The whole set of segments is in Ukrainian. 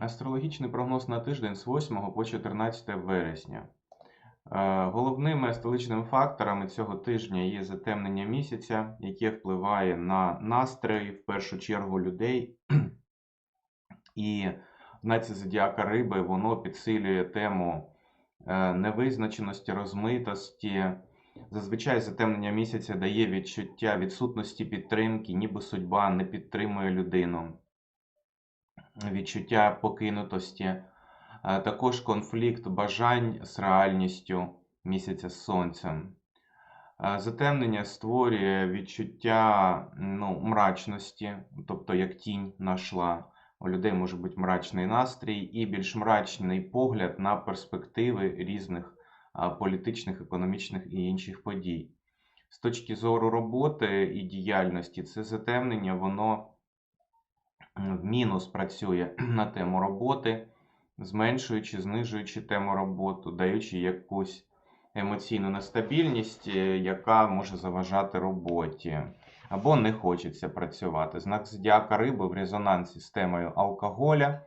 Астрологічний прогноз на тиждень з 8 по 14 вересня. Е, Головними столичними факторами цього тижня є затемнення місяця, яке впливає на настрої в першу чергу людей. І в знаці зодіака риби воно підсилює тему е, невизначеності, розмитості. Зазвичай затемнення місяця дає відчуття відсутності підтримки, ніби судьба не підтримує людину відчуття покинутості, е, також конфлікт бажань з реальністю місяця з сонцем. Е, Затемнення створює відчуття ну, мрачності, тобто як тінь нашла. У людей може бути мрачний настрій і більш мрачний погляд на перспективи різних політичних, економічних і інших подій. З точки зору роботи і діяльності, це затемнення, воно мінус працює на тему роботи, зменшуючи, знижуючи тему роботи, даючи якусь емоційну нестабільність, е, яка може заважати роботі. Або не хочеться працювати. Знак зодіака риби в резонансі з темою алкоголя,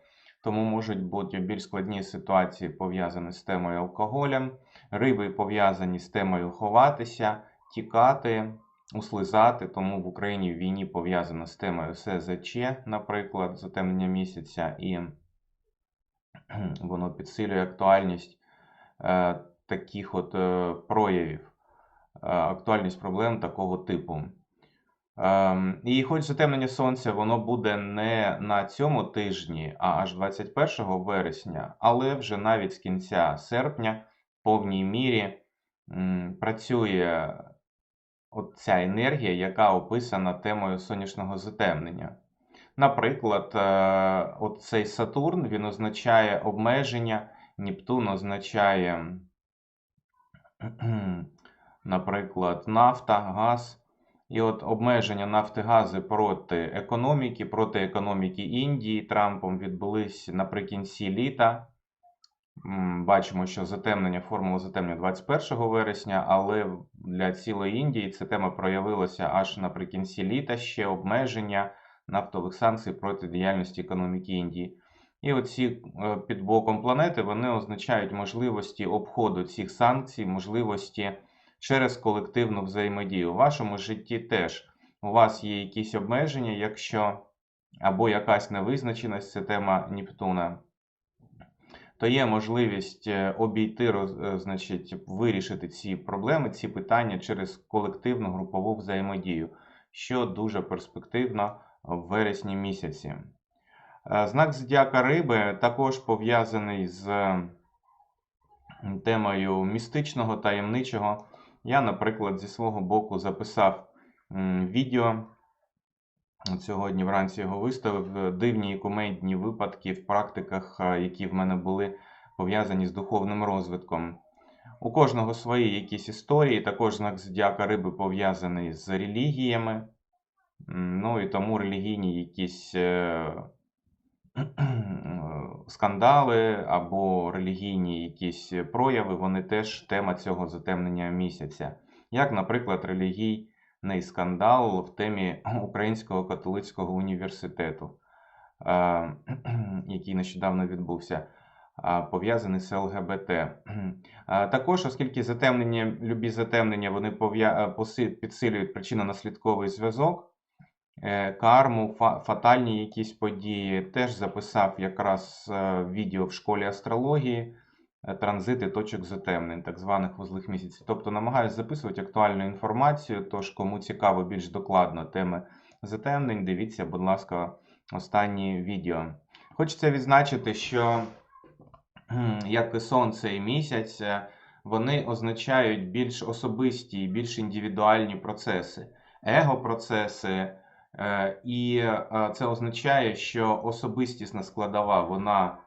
тому можуть бути більш складні ситуації пов'язані з темою алкоголя. Риби пов'язані з темою ховатися, тікати, услизати, тому в Україні в війні пов'язано з темою СЗЧ, наприклад, затемнення місяця, і воно підсилює актуальність е, таких от е, проявів, е, актуальність проблем такого типу. Ем, І хоч затемнення сонця, воно буде не на цьому тижні, а аж 21 вересня, але вже навіть з кінця серпня в повній мірі м, працює от ця енергія, яка описана темою сонячного затемнення. Наприклад, е, от цей Сатурн він означає обмеження, Нептун означає, наприклад, нафта, газ. І от обмеження нафти гази проти економіки, проти економіки Індії Трампом відбулись наприкінці літа. Бачимо, що затемнення, формула затемнення 21 вересня, але для цілої Індії ця тема проявилася аж наприкінці літа ще обмеження нафтових санкцій проти діяльності економіки Індії. І оці е, під боком планети вони означають можливості обходу цих санкцій, можливості через колективну взаємодію. У вашому житті теж у вас є якісь обмеження, якщо або якась невизначеність, це тема Нептуна то є можливість е, обійти, е, значить, вирішити ці проблеми, ці питання через колективну групову взаємодію, що дуже перспективно в вересні місяці. Е, Знак зодіака риби також пов'язаний з темою містичного, таємничого. Я, наприклад, зі свого боку записав відео. Сьогодні вранці його виставив. е, Дивні і кумедні випадки в практиках, е, які в мене були пов'язані з духовним розвитком. У кожного свої якісь історії, також знак зодіака риби пов'язаний з релігіями. Ну і тому релігійні якісь е, скандали або релігійні якісь прояви, вони теж тема цього затемнення місяця. Як, наприклад, релігійний скандал в темі Українського католицького університету, е, який нещодавно відбувся, пов'язаний з ЛГБТ. Також, оскільки затемнення, любі затемнення, вони е, підсилюють причинно-наслідковий зв'язок, е, карму, фа- фатальні якісь події. Теж записав якраз відео в школі астрології, транзити точок затемнень, так званих вузлих місяців. Тобто намагаюся записувати актуальну інформацію, тож кому цікаво більш докладно теми затемнень, дивіться, будь ласка, останні відео. Хочеться відзначити, що як і сонце і місяць, е, вони означають більш особисті і більш індивідуальні процеси, его-процеси. Е, І е, це означає, що особистісна складова, вона,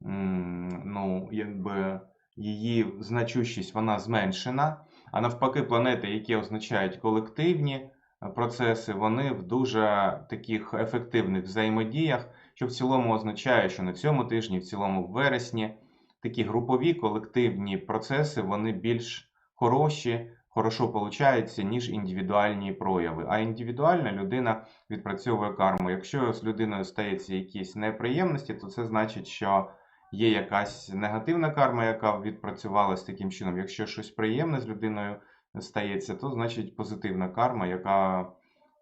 ну, якби її значущість вона зменшена. А навпаки, планети, які означають колективні е, процеси, вони в дуже таких ефективних взаємодіях, що в цілому означає, що на цьому тижні, в цілому в вересні, такі групові колективні процеси вони більш хороші, хорошо получається, ніж індивідуальні прояви. А індивідуальна людина відпрацьовує карму. Якщо з людиною стається якісь неприємності, то це значить, що є якась негативна карма, яка відпрацювалась таким чином. Якщо щось приємне з людиною стається, то значить позитивна карма, яка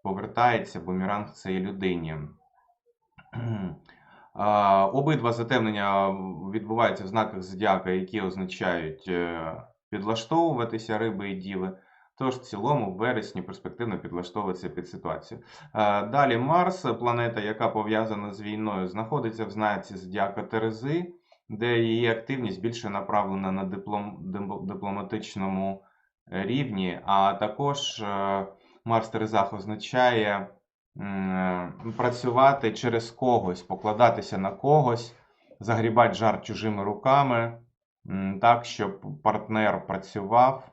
повертається бумеранг цієї людині. Обидва затемнення відбуваються в знаках зодіака, які означають е, підлаштовуватися риби і діви. Тож в цілому в вересні перспективно підлаштовуватися під ситуацію. Е, Далі Марс, планета, яка пов'язана з війною, знаходиться в знаці зодіака Терези, де її активність більше направлена на диплом, дипломатичному рівні, а також е, Марс Терезах означає працювати через когось, покладатися на когось, загрібати жар чужими руками, так, щоб партнер працював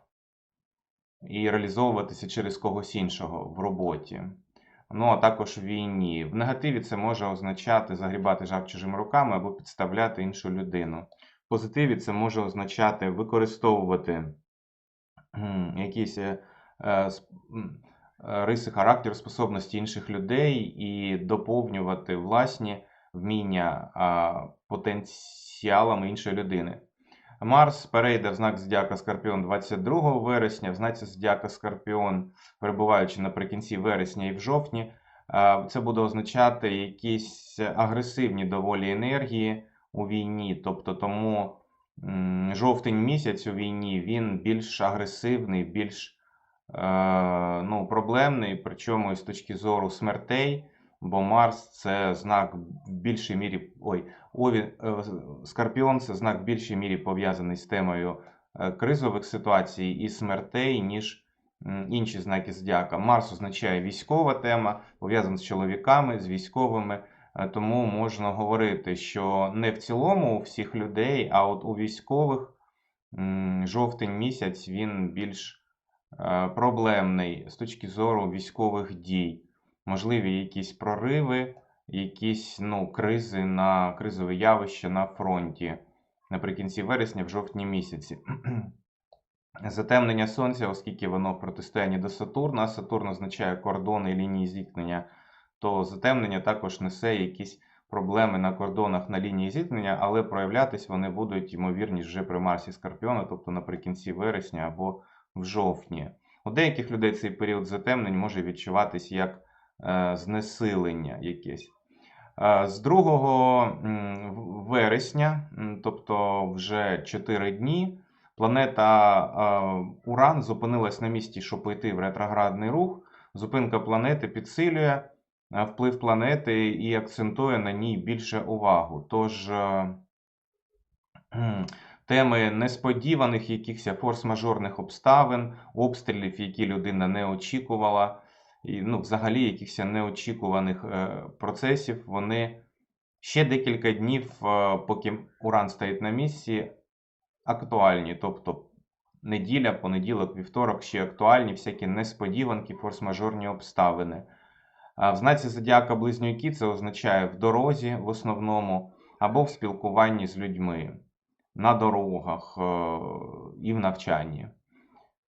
і реалізовуватися через когось іншого в роботі. Ну, а також в війні. В негативі це може означати загрібати жар чужими руками або підставляти іншу людину. В позитиві це може означати використовувати якісь е, е, е, риси характеру, способності інших людей і доповнювати власні вміння потенціалами іншої людини. Марс перейде в знак Зодіака Скорпіон 22 вересня, в знаці Зодіака Скорпіон, перебуваючи наприкінці вересня і в жовтні, це буде означати якісь агресивні доволі енергії у війні. Тобто тому жовтень місяць у війні він більш агресивний, більш е, ну, проблемний, причому з точки зору смертей, бо Марс це знак в більшій мірі. Ой, Ові, е, Скорпіон це знак в більшій мірі пов'язаний з темою е, кризових ситуацій і смертей, ніж інші знаки зодіака. Марс означає військова тема, пов'язана з чоловіками, з військовими. Е, Тому можна говорити, що не в цілому у всіх людей, а от у військових жовтень місяць він більш проблемний з точки зору військових дій. Можливі якісь прориви, якісь ну, кризи на кризове явище на фронті наприкінці вересня, в жовтні місяці. Затемнення сонця, оскільки воно в протистоянні до Сатурна, Сатурн означає кордони і лінії зіткнення, то затемнення також несе якісь проблеми на кордонах на лінії зіткнення, але проявлятись вони будуть, ймовірність, вже при Марсі Скорпіона, тобто наприкінці вересня або в жовтні. У деяких людей цей період затемнень може відчуватись як знесилення якесь. Е, З 2 вересня, тобто вже 4 дні, планета е, Уран зупинилась на місці, щоб пойти в ретроградний рух. Зупинка планети підсилює е, вплив планети і акцентує на ній більше увагу. Тож е, теми несподіваних якихось форс-мажорних обставин, обстрілів, які людина не очікувала, і ну, взагалі якихось неочікуваних е, процесів, вони ще декілька днів, е, поки Уран стоїть на місці, актуальні. Тобто неділя, понеділок, вівторок ще актуальні, всякі несподіванки, форс-мажорні обставини. В знаці зодіака близнюки це означає в дорозі в основному або в спілкуванні з людьми, на дорогах е, і в навчанні.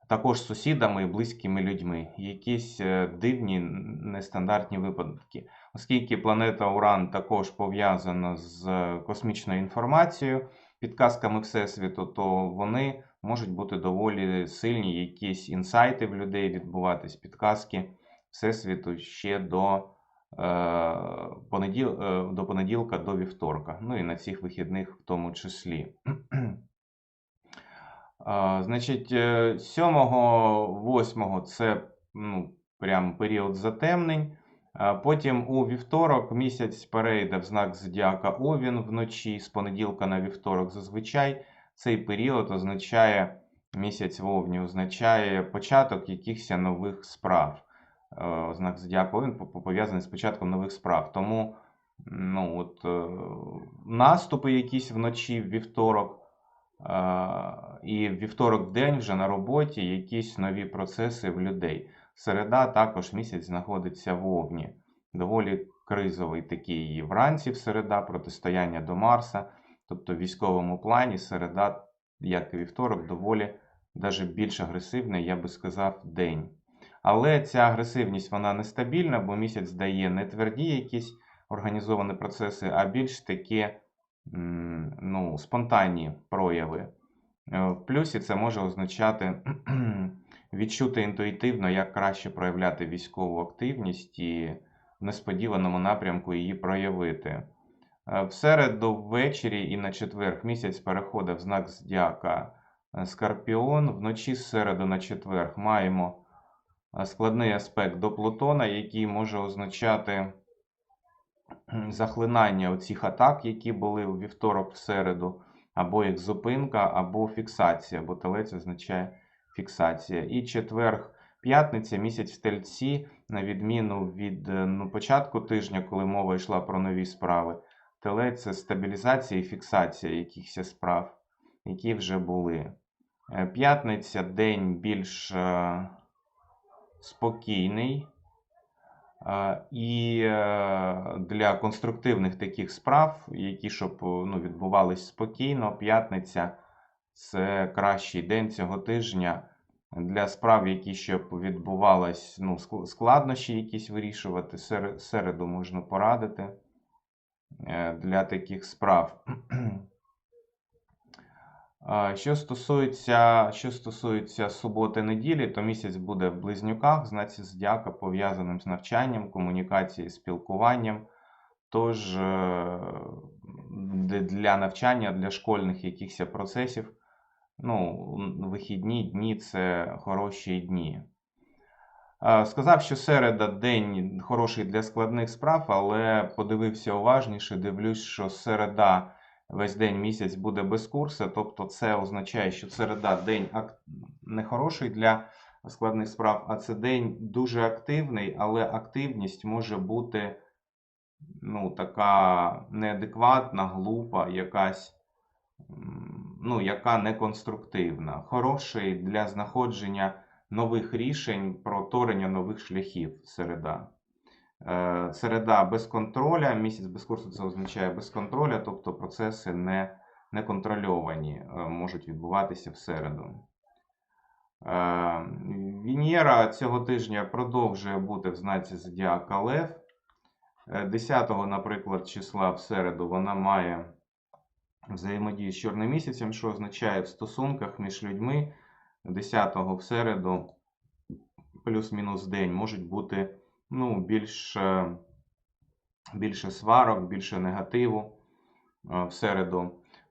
Також сусідами і близькими людьми. Якісь е, дивні нестандартні випадки. Оскільки планета Уран також пов'язана з е, космічною інформацією, підказками Всесвіту, то вони можуть бути доволі сильні, якісь інсайти в людей відбуватись, підказки Всесвіту ще до, е, понеділ, до понеділка, до вівторка. Ну і на цих вихідних в тому числі. Значить, 7-8 це ну, прям період затемнень. Потім у вівторок місяць перейде в знак зодіака Овін вночі, з понеділка на вівторок зазвичай. Цей період означає місяць вовні, означає початок якихось нових справ. Е, Знак зодіака Овін пов'язаний з початком нових справ. Тому ну, от, е, наступи якісь вночі в вівторок. І вівторок в день вже на роботі якісь нові процеси в людей. Середа також місяць знаходиться в Овні. Доволі кризовий такий вранці в середа, протистояння до Марса. Тобто в військовому плані середа, як і вівторок, доволі навіть більш агресивний, я би сказав, день. Але ця агресивність вона нестабільна, бо місяць дає не тверді якісь організовані процеси, а більш такі м, ну, спонтанні прояви. Е, В плюсі це може означати відчути інтуїтивно, як краще проявляти військову активність і в несподіваному напрямку її проявити. Е, В середу ввечері і на четверг місяць переходить в знак зодіака е, Скорпіон. Вночі з середу на четверг маємо складний аспект до Плутона, який може означати захлинання оцих атак, які були у вівторок в середу, або їх зупинка, або фіксація, бо телець означає фіксація. І четверг, п'ятниця, місяць в тельці, на відміну від е, ну, початку тижня, коли мова йшла про нові справи. Телець це стабілізація і фіксація якихось справ, які вже були. Е, П'ятниця день більш е, спокійний. І е, для конструктивних таких справ, які щоб е, ну, відбувались спокійно, п'ятниця це кращий день цього тижня для справ, які щоб відбувались, ну, складнощі якісь вирішувати. Середу можна порадити е, для таких справ. Що стосується, що стосується суботи-неділі, то місяць буде в близнюках, знаці зодіака пов'язаним з навчанням, комунікацією, спілкуванням. Тож е, для навчання, для школьних якихось процесів, ну, вихідні дні це хороші дні. Сказав, що середа день хороший для складних справ, але подивився уважніше, дивлюсь, що середа весь день місяць буде без курсу, тобто це означає, що середа день ак- не хороший для складних справ, а це день дуже активний, але активність може бути ну, така неадекватна, глупа, якась, ну, яка неконструктивна. Хороший для знаходження нових рішень, про торення нових шляхів середа. Е, Середа без контроля, місяць без курсу це означає без контроля, тобто процеси не, не контрольовані, е, можуть відбуватися в середу. Е, Венера цього тижня продовжує бути в знаці Зодіака Лев. Е, 10, наприклад, числа в середу вона має взаємодію з чорним місяцем, що означає в стосунках між людьми 10 в середу плюс-мінус день можуть бути ну, більш, е, більше сварок, більше негативу е, в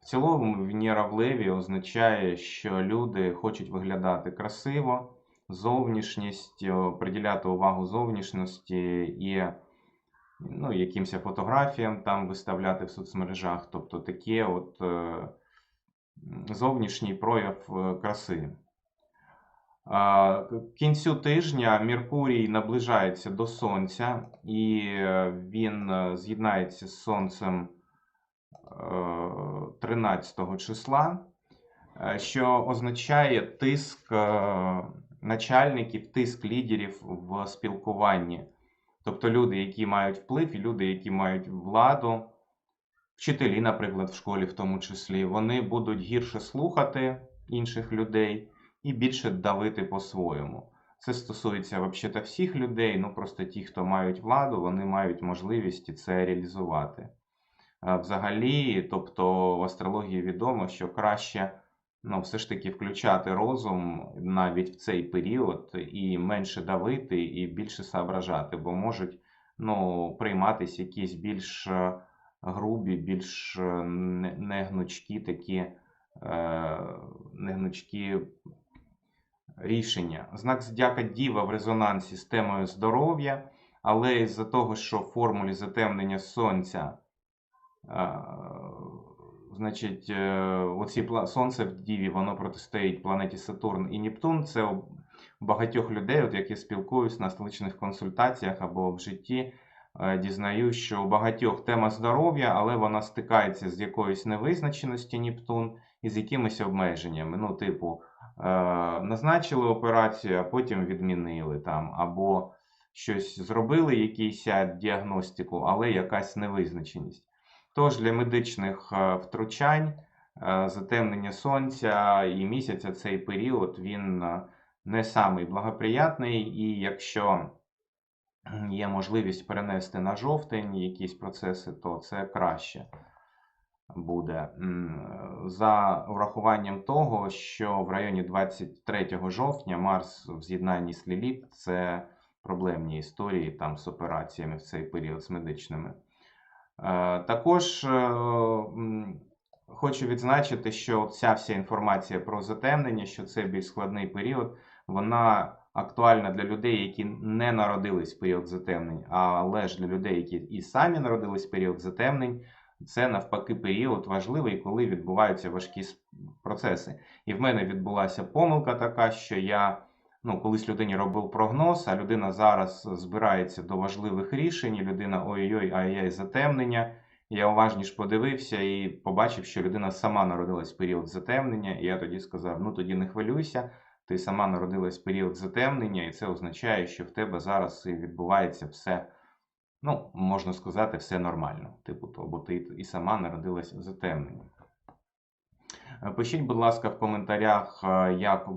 цілому Венера в Леві означає, що люди хочуть виглядати красиво, зовнішність, е, приділяти увагу зовнішності і ну, якимось фотографіям там виставляти в соцмережах. Тобто таке от е, зовнішній прояв краси. Кінцю тижня Меркурій наближається до Сонця, і е, він е, з'єднається з Сонцем е, 13 числа, е, що означає тиск начальників, тиск лідерів в спілкуванні. Тобто люди, які мають вплив, і люди, які мають владу, вчителі, наприклад, в школі в тому числі, вони будуть гірше слухати інших людей і більше давити по-своєму. Це стосується взагалі всіх людей, ну просто ті, хто мають владу, вони мають можливість це реалізувати. Взагалі, тобто в астрології відомо, що краще ну, все ж таки включати розум навіть в цей період і менше давити, і більше соображати, бо можуть ну, прийматися якісь більш е, грубі, більш е, негнучкі такі е, негнучкі рішення. Знак зодіака Діва в резонансі з темою здоров'я, але із-за того, що в формулі затемнення Сонця, е, значить, е, оці Сонце в Діві, воно протистоїть планеті Сатурн і Нептун. Це у багатьох людей, от як я спілкуюсь на столичних консультаціях або в житті, е, дізнаюсь, що у багатьох тема здоров'я, але вона стикається з якоюсь невизначеності Нептун і з якимись обмеженнями. Ну, типу, назначили операцію, а потім відмінили там, або щось зробили, якийсь діагностику, але якась невизначеність. Тож для медичних е, втручань е, затемнення сонця і місяця цей період він е, не самий благоприятний, і якщо є можливість перенести на жовтень якісь процеси, то це краще буде. За урахуванням того, що в районі 23 жовтня Марс в з'єднанні з Ліліт це проблемні історії там з операціями в цей період з медичними. Е, Також е, хочу відзначити, що ця вся інформація про затемнення, що це більш складний період, вона актуальна для людей, які не народились в період затемнень, але ж для людей, які і самі народились в період затемнень, це навпаки період важливий, коли відбуваються важкі процеси. І в мене відбулася помилка така, що я ну, колись людині робив прогноз, а людина зараз збирається до важливих рішень, і людина ой-ой, ай-яй, затемнення. Я уважніше подивився і побачив, що людина сама народилась в період затемнення, і я тоді сказав: ну тоді не хвилюйся, ти сама народилась в період затемнення, і це означає, що в тебе зараз відбувається все, ну, можна сказати, все нормально. Типу, то, бо ти і сама народилась в затемненні. Е, Пишіть, будь ласка, в коментарях, е, як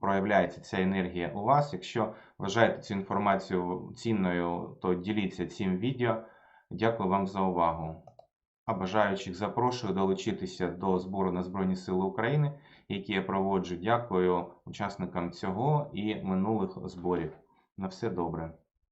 проявляється ця енергія у вас. Якщо вважаєте цю інформацію цінною, то діліться цим відео. Дякую вам за увагу. А бажаючих запрошую долучитися до збору на Збройні Сили України, які я проводжу. Дякую учасникам цього і минулих зборів. На все добре.